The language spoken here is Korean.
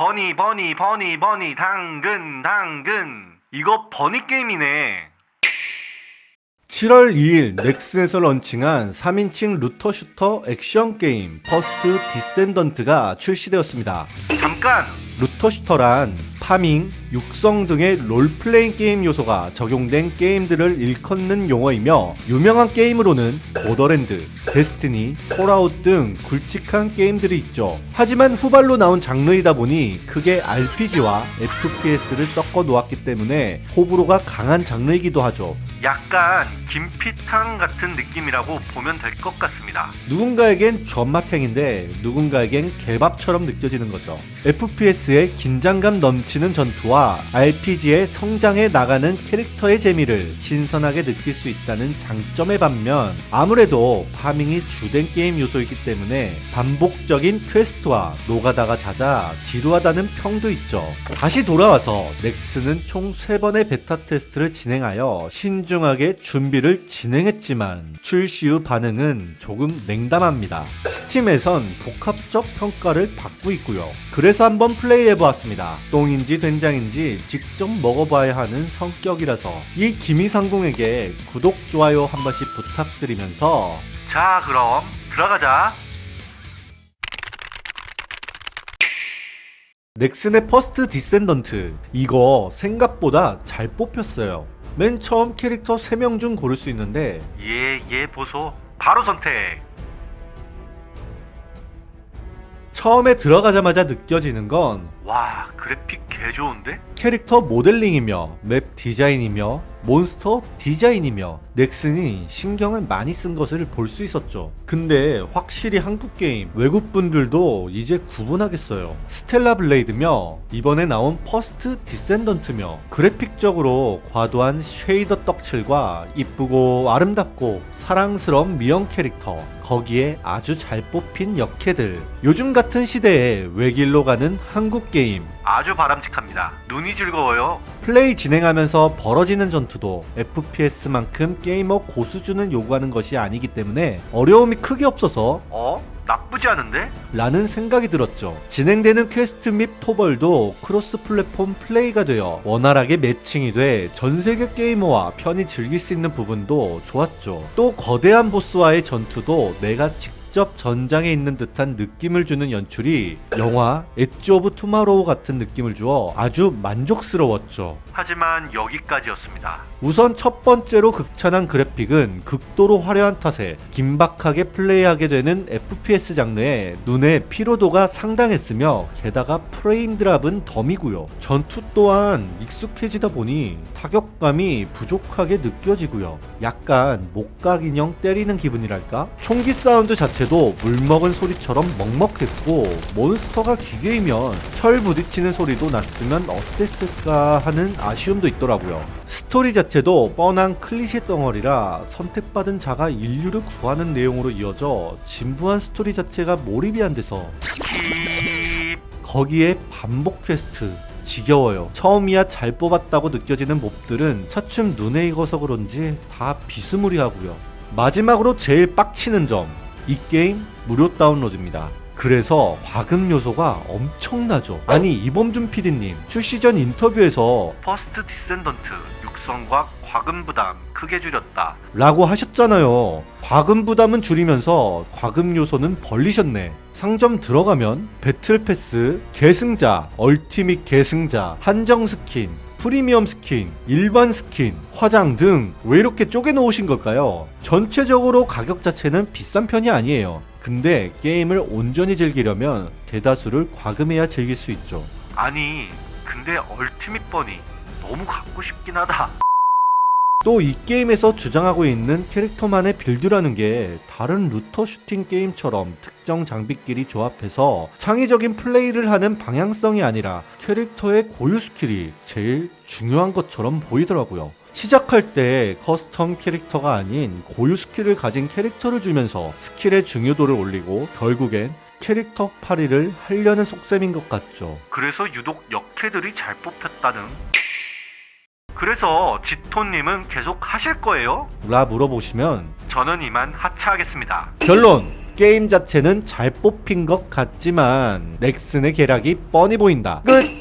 버니 버니 버니 버니 당근 당근. 이거 버니 게임이네. 7월 2일 넥슨에서 런칭한 3인칭 루터 슈터 액션 게임 퍼스트 디센던트가 출시되었습니다. 잠깐! 루터 슈터란 파밍, 육성 등의 롤플레잉 게임 요소가 적용된 게임들을 일컫는 용어이며 유명한 게임으로는 보더랜드, 데스티니, 폴아웃 등 굵직한 게임들이 있죠. 하지만 후발로 나온 장르이다 보니 크게 RPG와 FPS를 섞어 놓았기 때문에 호불호가 강한 장르이기도 하죠. 약간 김피탕 같은 느낌이라고 보면 될 것 같습니다 누군가에겐 전마탱인데 누군가에겐 개밥처럼 느껴지는 거죠. FPS의 긴장감 넘치는 전투와 RPG의 성장해 나가는 캐릭터의 재미를 신선하게 느낄 수 있다는 장점의 반면 아무래도 파밍이 주된 게임 요소이기 때문에 반복적인 퀘스트와 노가다가 잦아 지루하다는 평도 있죠. 다시 돌아와서 넥슨은 총 3번의 베타 테스트를 진행하여 신 중하게 준비를 진행했지만 출시 후 반응은 조금 냉담합니다. 스팀에선 복합적 평가를 받고 있고요. 그래서 한번 플레이해 보았습니다. 똥인지 된장인지 직접 먹어봐야 하는 성격이라서 이 기미상궁에게 구독, 좋아요 한 번씩 부탁드리면서 자 그럼 들어가자 넥슨의 퍼스트 디센던트 이거 생각보다 잘 뽑혔어요. 맨 처음 캐릭터 3명 중 고를 수 있는데 예 예 보소. 바로 선택. 처음에 들어가자마자 느껴지는 건 와 그래픽 개 좋은데? 캐릭터 모델링이며 맵 디자인이며 몬스터 디자인이며 넥슨이 신경을 많이 쓴 것을 볼 수 있었죠. 근데 확실히 한국 게임 외국 분들도 이제 구분하겠어요. 스텔라 블레이드며 이번에 나온 퍼스트 디센던트며 그래픽적으로 과도한 쉐이더 떡칠과 이쁘고 아름답고 사랑스러운 미형 캐릭터 거기에 아주 잘 뽑힌 역캐들 요즘 같은 시대에 외길로 가는 한국 게임 아주 바람직합니다 눈이 즐거워요 플레이 진행하면서 벌어지는 전투도 FPS만큼 게이머 고수준을 요구하는 것이 아니기 때문에 어려움이 크게 없어서 어? 나쁘지 않은데? 라는 생각이 들었죠. 진행되는 퀘스트 및 토벌도 크로스 플랫폼 플레이가 되어 원활하게 매칭이 돼 전 세계 게이머와 편히 즐길 수 있는 부분도 좋았죠. 또 거대한 보스와의 전투도 내가 직접 전장에 있는 듯한 느낌을 주는 연출이 영화 엣지 오브 투마로우 같은 느낌을 주어 아주 만족스러웠죠. 하지만 여기까지였습니다 우선 첫 번째로 극찬한 그래픽은 극도로 화려한 탓에 긴박하게 플레이하게 되는 FPS 장르에 눈의 피로도가 상당했으며 게다가 프레임 드랍은 덤이고요. 전투 또한 익숙해지다 보니 타격감이 부족하게 느껴지고요. 약간 목각 인형 때리는 기분이랄까? 총기 사운드 자체 도 물먹은 소리처럼 먹먹했고 몬스터가 기계이면 철 부딪히는 소리도 났으면 어땠을까 하는 아쉬움도 있더라고요. 스토리 자체도 뻔한 클리셰 덩어리라 선택받은 자가 인류를 구하는 내용으로 이어져 진부한 스토리 자체가 몰입이 안 돼서 킵 거기에 반복 퀘스트 지겨워요. 처음이야 잘 뽑았다고 느껴지는 몹들은 차츰 눈에 익어서 그런지 다 비스무리하고요. 마지막으로 제일 빡치는 점. 이 게임 무료 다운로드입니다. 그래서 과금 요소가 엄청나죠. 아니 이범준 PD님 출시 전 인터뷰에서 퍼스트 디센던트 육성과 과금 부담 크게 줄였다 라고 하셨잖아요. 과금 부담은 줄이면서 과금 요소는 벌리셨네. 상점 들어가면 배틀 패스, 계승자, 얼티밋 계승자, 한정 스킨, 프리미엄 스킨, 일반 스킨, 화장 등 왜 이렇게 쪼개 놓으신 걸까요? 전체적으로 가격 자체는 비싼 편이 아니에요. 근데 게임을 온전히 즐기려면 대다수를 과금해야 즐길 수 있죠. 아니 근데 얼티밋 버니 너무 갖고 싶긴 하다 또 이 게임에서 주장하고 있는 캐릭터만의 빌드라는 게 다른 루터 슈팅 게임처럼 특정 장비끼리 조합해서 창의적인 플레이를 하는 방향성이 아니라 캐릭터의 고유 스킬이 제일 중요한 것처럼 보이더라고요. 시작할 때 커스텀 캐릭터가 아닌 고유 스킬을 가진 캐릭터를 주면서 스킬의 중요도를 올리고 결국엔 캐릭터 파리를 하려는 속셈인 것 같죠. 그래서 유독 역캐들이 잘 뽑혔다는 그래서 지토님은 계속 하실 거예요? 라 물어보시면 저는 이만 하차하겠습니다 결론 게임 자체는 잘 뽑힌 것 같지만 넥슨의 계략이 뻔히 보인다. 끝!